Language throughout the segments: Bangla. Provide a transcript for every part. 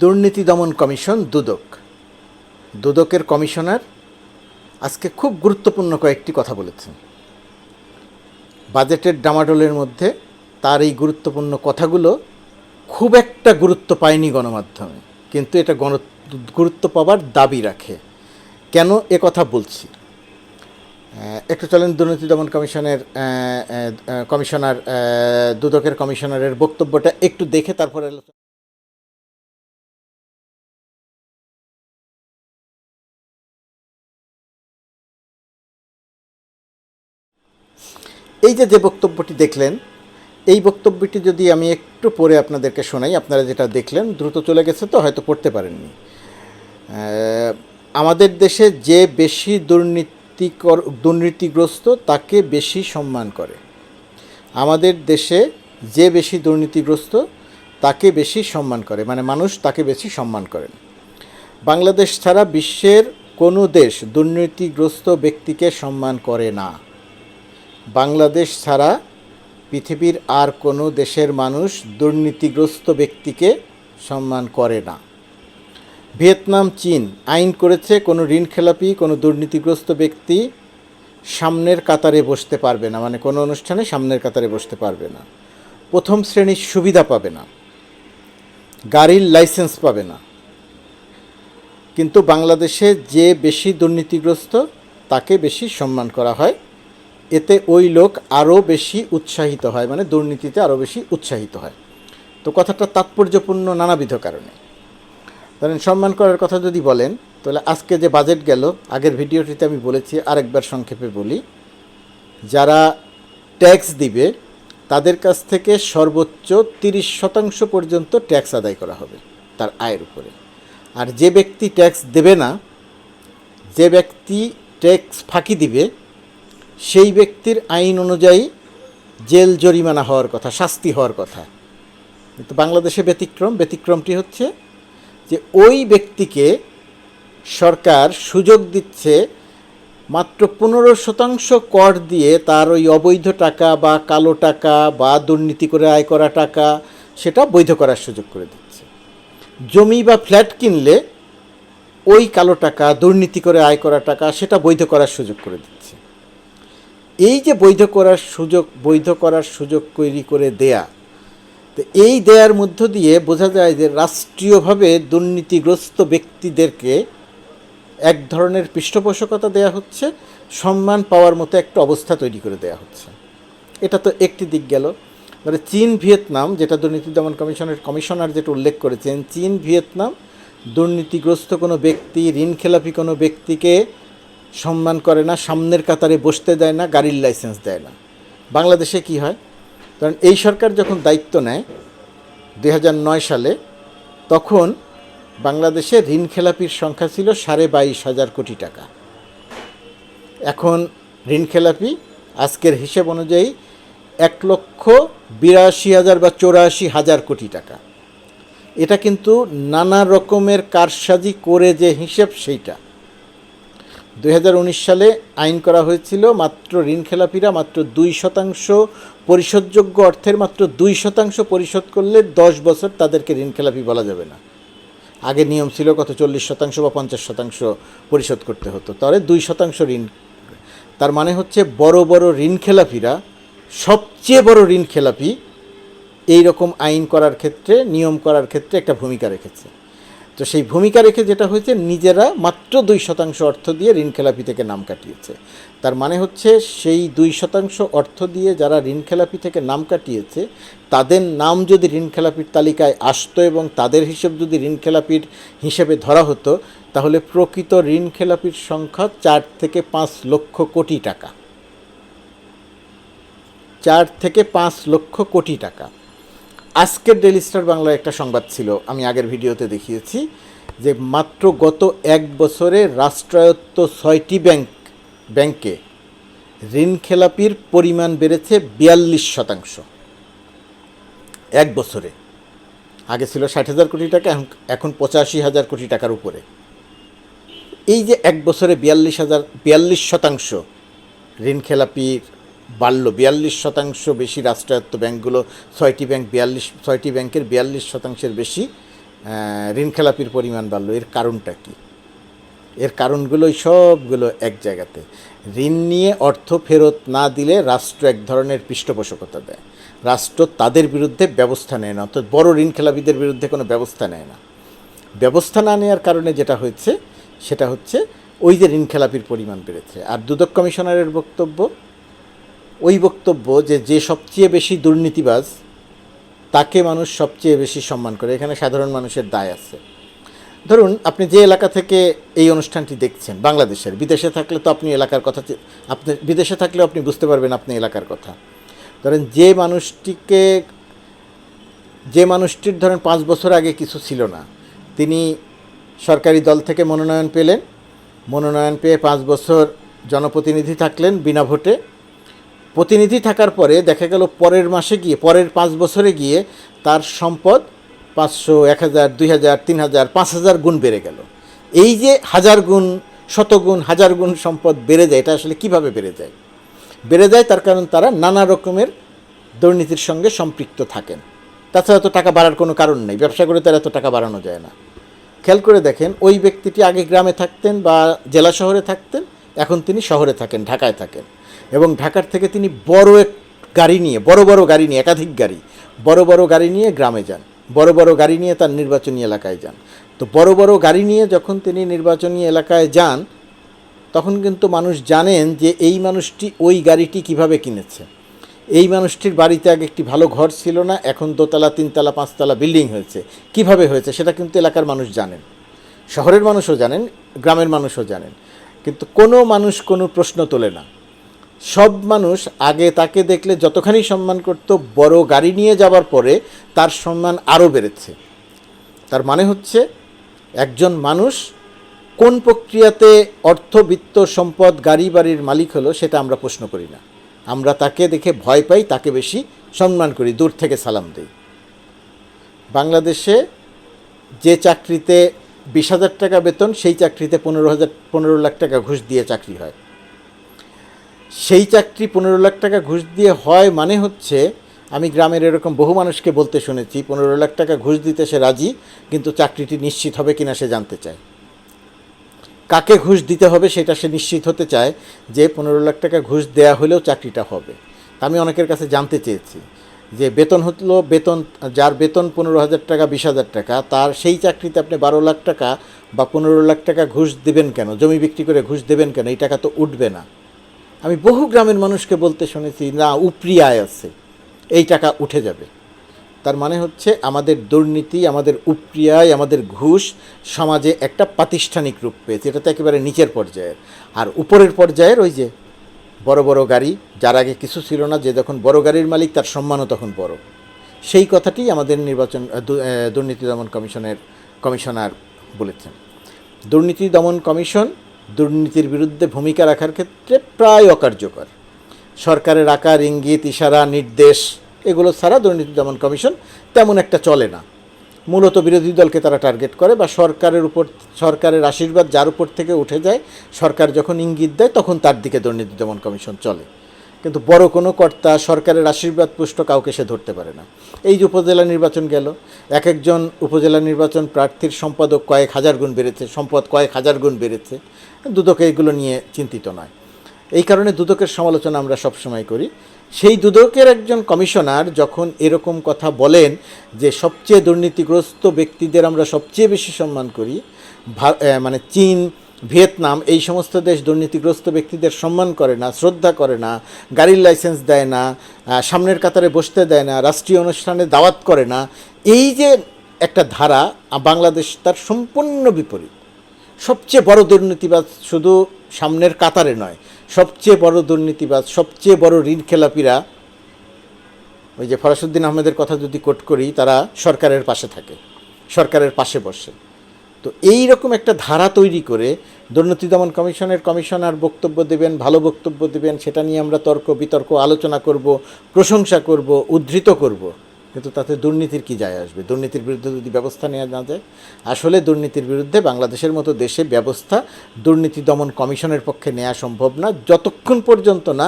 দুর্নীতি দমন কমিশন, দুদক। দুদকের কমিশনার আজকে খুব গুরুত্বপূর্ণ কয়েকটি কথা বলেছেন। বাজেটের ডামাডোলের মধ্যে তার এই গুরুত্বপূর্ণ কথাগুলো খুব একটা গুরুত্ব পায়নি গণমাধ্যমে, কিন্তু এটা গণ গুরুত্ব পাওয়ার দাবি রাখে। কেন এ কথা বলছি? একটু চলেন দুর্নীতি দমন কমিশনের কমিশনার দুদকের কমিশনারের বক্তব্যটা একটু দেখে তারপরে এই যে যে বক্তব্যটি দেখলেন, এই বক্তব্যটি যদি আমি একটু পরে আপনাদেরকে শোনাই, আপনারা যেটা দেখলেন, দ্রুত চলে গেছে তো, হয়তো পড়তে পারেননি। আমাদের দেশে যে বেশি দুর্নীতিকর, দুর্নীতিগ্রস্ত, তাকে বেশি সম্মান করে। আমাদের দেশে যে বেশি দুর্নীতিগ্রস্ত, তাকে বেশি সম্মান করে মানে মানুষ তাকে বেশি সম্মান করেন। বাংলাদেশ ছাড়া বিশ্বের কোনো দেশ দুর্নীতিগ্রস্ত ব্যক্তিকে সম্মান করে না। বাংলাদেশ ছাড়া পৃথিবীর আর কোনো দেশের মানুষ দুর্নীতিগ্রস্ত ব্যক্তিকে সম্মান করে না। ভিয়েতনাম, চীন আইন করেছে কোনো ঋণখেলাপি কোনো দুর্নীতিগ্রস্ত ব্যক্তি সামনের কাতারে বসতে পারবে না মানে কোনো অনুষ্ঠানে সামনের কাতারে বসতে পারবে না। প্রথম শ্রেণির সুবিধা পাবে না। গাড়ির লাইসেন্স পাবে না। কিন্তু বাংলাদেশে যে বেশি দুর্নীতিগ্রস্ত, তাকে বেশি সম্মান করা হয় এতে ওই লোক আরও বেশি উৎসাহিত হয় মানে দুর্নীতিতে আরও বেশি উৎসাহিত হয়। তো কথাটা তাৎপর্যপূর্ণ নানাবিধ কারণে। ধরেন সম্মান করার কথা যদি বলেন, তাহলে আজকে যে বাজেট গেল, আগের ভিডিওটিতে আমি বলেছি, আরেকবার সংক্ষেপে বলি, যারা ট্যাক্স দিবে, তাদের কাছ থেকে সর্বোচ্চ তিরিশ শতাংশ পর্যন্ত ট্যাক্স আদায় করা হবে তার আয়ের উপরে। আর যে ব্যক্তি ট্যাক্স দেবে না, যে ব্যক্তি ট্যাক্স ফাঁকি দিবে সেই ব্যক্তির আইন অনুযায়ী জেল জরিমানা হওয়ার কথা, শাস্তি হওয়ার কথা। কিন্তু বাংলাদেশে ব্যতিক্রম, ব্যতিক্রমটি হচ্ছে যে ওই ব্যক্তিকে সরকার সুযোগ দিচ্ছে মাত্র পনেরো শতাংশ কর দিয়ে তার ওই অবৈধ টাকা বা কালো টাকা বা দুর্নীতি করে আয় করা টাকা সেটা বৈধ করার সুযোগ করে দিচ্ছে। জমি বা ফ্ল্যাট কিনলে ওই কালো টাকা, দুর্নীতি করে আয় করা টাকা সেটা বৈধ করার সুযোগ করে দিচ্ছে। এই যে বৈধ করার সুযোগ, বৈধ করার সুযোগ তৈরি করে দেয়া, তো এই দেয়ার মধ্য দিয়ে বোঝা যায় যে রাষ্ট্রীয়ভাবে দুর্নীতিগ্রস্ত ব্যক্তিদেরকে এক ধরনের পৃষ্ঠপোষকতা দেয়া হচ্ছে, সম্মান পাওয়ার মতো একটা অবস্থা তৈরি করে দেয়া হচ্ছে। এটা তো একটি দিক গেল। মানে চীন, ভিয়েতনাম যেটা দুর্নীতি দমন কমিশনের, কমিশনার যেটা উল্লেখ করেছেন, চীন, ভিয়েতনাম দুর্নীতিগ্রস্ত কোনো ব্যক্তি, ঋণখেলাপি কোনো ব্যক্তিকে সম্মান করে না, সামনের কাতারে বসতে দেয় না, গাড়ির লাইসেন্স দেয় না। বাংলাদেশে কি হয়? কারণ এই সরকার যখন দায়িত্ব নেয় দু হাজার নয় সালে, তখন বাংলাদেশে ঋণ খেলাপির সংখ্যা ছিল সাড়ে বাইশ হাজার কোটি টাকা। এখন ঋণ খেলাপি আজকের হিসেব অনুযায়ী এক লক্ষ বিরাশি হাজার বা চৌরাশি হাজার কোটি টাকা। এটা কিন্তু নানা রকমের কারসাজি করে যে হিসেব সেইটা। দুই হাজার উনিশ সালে আইন করা হয়েছিল মাত্র ঋণ খেলাপিরা মাত্র দুই শতাংশ পরিশোধযোগ্য অর্থের মাত্র দুই শতাংশ পরিশোধ করলে দশ বছর তাদেরকে ঋণ খেলাপি বলা যাবে না। আগে নিয়ম ছিল কত চল্লিশ শতাংশ বা পঞ্চাশ শতাংশ পরিশোধ করতে হতো। তাহলে দুই শতাংশ ঋণ, তার মানে হচ্ছে বড় বড় ঋণ খেলাপিরা, সবচেয়ে বড় ঋণ খেলাপি এই রকম আইন করার ক্ষেত্রে, নিয়ম করার ক্ষেত্রে একটা ভূমিকা রেখেছে। তো সেই ভূমিকা রেখে যেটা হয়েছে, নিজেরা মাত্র দুই শতাংশ অর্থ দিয়ে ঋণ খেলাপি থেকে নাম কাটিয়েছে। তার মানে হচ্ছে, সেই দুই শতাংশ অর্থ দিয়ে যারা ঋণ খেলাপি থেকে নাম কাটিয়েছে, তাদের নাম যদি ঋণ খেলাপির তালিকায় আসতো এবং তাদের হিসেব যদি ঋণ খেলাপির হিসেবে ধরা হতো, তাহলে প্রকৃত ঋণ খেলাপির সংখ্যা চার থেকে পাঁচ লক্ষ কোটি টাকা। চার থেকে পাঁচ লক্ষ কোটি টাকা। আজকের ডেলি স্টার বাংলায় একটা সংবাদ ছিল, আমি আগের ভিডিওতে দেখিয়েছি, যে মাত্র গত এক বছরে রাষ্ট্রায়ত্ত ছয়টি ব্যাংক, ব্যাংকে ঋণ খেলাপির পরিমাণ বেড়েছে বিয়াল্লিশ শতাংশ। এক বছরে। আগে ছিল ষাট হাজার কোটি টাকা এখন পঁচাশি হাজার কোটি টাকার উপরে। এই যে এক বছরে বিয়াল্লিশ হাজার, বিয়াল্লিশ শতাংশ ঋণ খেলাপির বাড়ল। বিয়াল্লিশ শতাংশ বেশি রাষ্ট্রায়ত্ত ব্যাংকগুলো, ছয়টি ব্যাংক বিয়াল্লিশ, ছয়টি ব্যাংকের বিয়াল্লিশ শতাংশের বেশি ঋণ খেলাপির পরিমাণ বাড়লো। এর কারণটা কি? এর কারণগুলোই সবগুলো এক জায়গাতে। ঋণ নিয়ে অর্থ ফেরত না দিলে রাষ্ট্র এক ধরনের পৃষ্ঠপোষকতা দেয়। রাষ্ট্র তাদের বিরুদ্ধে ব্যবস্থা নেয় না, অর্থাৎ বড় ঋণ খেলাপিদের বিরুদ্ধে কোনো ব্যবস্থা নেয় না। ব্যবস্থা না নেওয়ার কারণে যেটা হয়েছে, সেটা হচ্ছে ওই যে ঋণ খেলাপির পরিমাণ বেড়েছে। আর দুদক কমিশনারের বক্তব্য ওই বক্তব্য যে যে সবচেয়ে বেশি দুর্নীতিবাজ, তাকে মানুষ সবচেয়ে বেশি সম্মান করে। এখানে সাধারণ মানুষের দায় আছে। ধরুন, আপনি যে এলাকা থেকে এই অনুষ্ঠানটি দেখছেন, বাংলাদেশের, বিদেশে থাকলে তো আপনি এলাকার কথা আপনি, বিদেশে থাকলেও আপনি বুঝতে পারবেন আপনি এলাকার কথা। ধরেন, যে মানুষটিকে, যে মানুষটির ধরেন পাঁচ বছর আগে কিছু ছিল না, তিনি সরকারি দল থেকে মনোনয়ন পেলেন। মনোনয়ন পেয়ে পাঁচ বছর জনপ্রতিনিধি থাকলেন বিনা ভোটে। প্রতিনিধি থাকার পরে দেখা গেল পরের মাসে গিয়ে, পরের পাঁচ বছরে গিয়ে তার সম্পদ পাঁচশো, এক হাজার, দুই হাজার, তিন হাজার, পাঁচ হাজার গুণ বেড়ে গেল। এই যে হাজার গুণ শতগুণ হাজার গুণ সম্পদ বেড়ে যায়, এটা আসলে কীভাবে বেড়ে যায়? বেড়ে যায় তার কারণ তারা নানা রকমের দুর্নীতির সঙ্গে সম্পৃক্ত থাকেন। তাছাড়া তো টাকা বাড়ার কোনো কারণ নেই, ব্যবসা করে তার এত টাকা বাড়ানো যায় না। খেয়াল করে দেখেন, ওই ব্যক্তিটি আগে গ্রামে থাকতেন বা জেলা শহরে থাকতেন, এখন তিনি শহরে থাকেন, ঢাকায় থাকেন। এবং ঢাকার থেকে তিনি বড় এক গাড়ি নিয়ে, বড় বড় গাড়ি নিয়ে, একাধিক গাড়ি, বড় বড় গাড়ি নিয়ে গ্রামে যান, বড় বড় গাড়ি নিয়ে তার নির্বাচনী এলাকায় যান। তো বড় বড় গাড়ি নিয়ে যখন তিনি নির্বাচনী এলাকায় যান, তখন কিন্তু মানুষ জানেন যে এই মানুষটি ওই গাড়িটি কীভাবে কিনেছে। এই মানুষটির বাড়িতে আগে একটি ভালো ঘর ছিল না, এখন দোতলা, তিনতলা, পাঁচতলা বিল্ডিং হয়েছে। কীভাবে হয়েছে সেটা কিন্তু এলাকার মানুষ জানেন। শহরের মানুষও জানেন, গ্রামের মানুষও জানেন। কিন্তু কোনো মানুষ কোনো প্রশ্ন তোলে না। সব মানুষ আগে তাকে দেখলে যতখানি সম্মান করত, বড় গাড়ি নিয়ে যাবার পরে তার সম্মান আরও বেড়েছে। তার মানে হচ্ছে, একজন মানুষ কোন প্রক্রিয়াতে অর্থ, বিত্ত, সম্পদ, গাড়ি বাড়ির মালিক হলো সেটা আমরা প্রশ্ন করি না। আমরা তাকে দেখে ভয় পাই, তাকে বেশি সম্মান করি, দূর থেকে সালাম দিই। বাংলাদেশে যে চাকরিতে বিশ হাজার টাকা বেতন, সেই চাকরিতে পনেরো হাজার, পনেরো লাখ টাকা ঘুষ দিয়ে চাকরি হয়। সেই চাকরি পনেরো লাখ টাকা ঘুষ দিয়ে হয় মানে হচ্ছে, আমি গ্রামের এরকম বহু মানুষকে বলতে শুনেছি, পনেরো লাখ টাকা ঘুষ দিতে সে রাজি, কিন্তু চাকরিটি নিশ্চিত হবে কিনা সে জানতে চায়। কাকে ঘুষ দিতে হবে সেটা সে নিশ্চিত হতে চায় যে পনেরো লাখ টাকা ঘুষ দেয়া হলেও চাকরিটা হবে। আমি অনেকের কাছে জানতে চেয়েছি যে বেতন হলো বেতন, যার বেতন পনেরো হাজার টাকা, বিশ হাজার টাকা, তার সেই চাকরিতে আপনি বারো লাখ টাকা বা পনেরো লাখ টাকা ঘুষ দেবেন কেন? জমি বিক্রি করে ঘুষ দেবেন কেন? এই টাকা তো উঠবে না। আমি বহু গ্রামের মানুষকে বলতে শুনেছি, না, উপরি আয় আছে, এই টাকা উঠে যাবে। তার মানে হচ্ছে আমাদের দুর্নীতি, আমাদের উপরি আয়, আমাদের ঘুষ সমাজে একটা প্রাতিষ্ঠানিক রূপ পেয়েছে। এটা তো একেবারে নিচের পর্যায়ের। আর উপরের পর্যায়ের ওই যে বড় বড় গাড়ি, যার আগে কিছু ছিল না, যে যখন বড় গাড়ির মালিক, তার সম্মানও তখন বড়। সেই কথাটি আমাদের নির্বাচন দুর্নীতি দমন কমিশনের কমিশনার বলেছেন। দুর্নীতি দমন কমিশন দুর্নীতির বিরুদ্ধে ভূমিকা রাখার ক্ষেত্রে প্রায় অকার্যকর। সরকারের আকার, ইঙ্গিত, ইশারা, নির্দেশ, এগুলো ছাড়া দুর্নীতি দমন কমিশন তেমন একটা চলে না। মূলত বিরোধী দলকে তারা টার্গেট করে বা সরকারের উপর, সরকারের আশীর্বাদ যার উপর থেকে উঠে যায়, সরকার যখন ইঙ্গিত দেয় তখন তার দিকে দুর্নীতি দমন কমিশন চলে। কিন্তু বড় কোনো কর্তা সরকারের আশীর্বাদ পুষ্ট কাউকে সে ধরতে পারে না। এই যে উপজেলা নির্বাচন গেল, এক একজন উপজেলা নির্বাচন প্রার্থীর সম্পাদক কয়েক হাজার গুণ বেড়েছে, সম্পদ কয়েক হাজার গুণ বেড়েছে। দুদকে এগুলো নিয়ে চিন্তিত নয়। এই কারণে দুদকের সমালোচনা আমরা সবসময় করি। সেই দুদকের একজন কমিশনার যখন এরকম কথা বলেন যে সবচেয়ে দুর্নীতিগ্রস্ত ব্যক্তিদের আমরা সবচেয়ে বেশি সম্মান করি মানে চীন ভিয়েতনাম, এই সমস্ত দেশ দুর্নীতিগ্রস্ত ব্যক্তিদের সম্মান করে না, শ্রদ্ধা করে না, গাড়ির লাইসেন্স দেয় না সামনের কাতারে বসতে দেয় না, রাষ্ট্রীয় অনুষ্ঠানে দাওয়াত করে না, এই যে একটা ধারা বাংলাদেশ তার সম্পূর্ণ বিপরীত। সবচেয়ে বড় দুর্নীতিবাদ শুধু সামনের কাতারে নয়, সবচেয়ে বড় দুর্নীতিবাদ সবচেয়ে বড় ঋণ খেলাপিরা, ওই যে ফরাসুদ্দিন আহমেদের কথা যদি কোট করি, তারা সরকারের পাশে থাকে, সরকারের পাশে বসে। তো এই রকম একটা ধারা তৈরি করে দুর্নীতি দমন কমিশনের কমিশনার বক্তব্য দেবেন, ভালো বক্তব্য দেবেন, সেটা নিয়ে আমরা তর্ক বিতর্ক আলোচনা করব, প্রশংসা করব, উদ্ধৃত করব। কিন্তু তাতে দুর্নীতির কি যায় আসবে? দুর্নীতির বিরুদ্ধে যদি ব্যবস্থা নেওয়া না যায়, আসলে দুর্নীতির বিরুদ্ধে বাংলাদেশের মতো দেশে ব্যবস্থা দুর্নীতি দমন কমিশনের পক্ষে নেওয়া সম্ভব না। যতক্ষণ পর্যন্ত না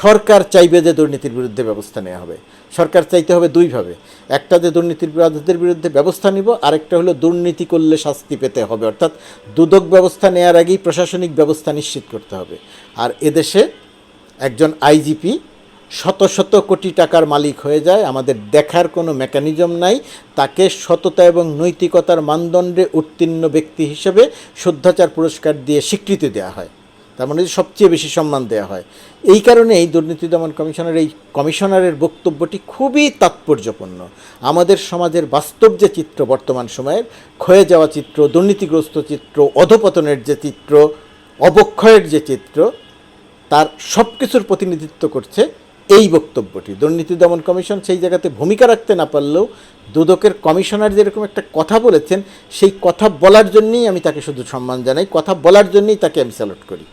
সরকার চাইবে যে দুর্নীতির বিরুদ্ধে ব্যবস্থা নেওয়া হবে। সরকার চাইতে হবে দুইভাবে। একটা যে দুর্নীতির বিরোধীদের বিরুদ্ধে ব্যবস্থা নিব, আরেকটা হলো দুর্নীতি করলে শাস্তি পেতে হবে। অর্থাৎ দুদক ব্যবস্থা নেওয়ার আগেই প্রশাসনিক ব্যবস্থা নিশ্চিত করতে হবে। আর এদেশে একজন আইজিপি শত শত কোটি টাকার মালিক হয়ে যায়, আমাদের দেখার কোনো মেকানিজম নাই, তাকে সততা এবং নৈতিকতার মানদণ্ডে উত্তীর্ণ ব্যক্তি হিসেবে শুদ্ধাচার পুরস্কার দিয়ে স্বীকৃতি দেওয়া হয়। তার মানে সবচেয়ে বেশি সম্মান দেওয়া হয়। এই কারণে এই দুর্নীতি দমন কমিশনের এই কমিশনারের বক্তব্যটি খুবই তাৎপর্যপূর্ণ। আমাদের সমাজের বাস্তব যে চিত্র বর্তমান সময়ের, ক্ষয়ে যাওয়া চিত্র, দুর্নীতিগ্রস্ত চিত্র, অধপতনের যে চিত্র, অবক্ষয়ের যে চিত্র, তার সব কিছুর প্রতিনিধিত্ব করছে এই বক্তব্যটি। দুর্নীতি দমন কমিশন সেই জায়গাতে ভূমিকা রাখতে না পারলেও দুদকের কমিশনার যেরকম একটা কথা বলেছেন, সেই কথা বলার জন্যই আমি তাকে শুধু সম্মান জানাই, কথা বলার জন্যই তাকে আমি স্যালুট করি।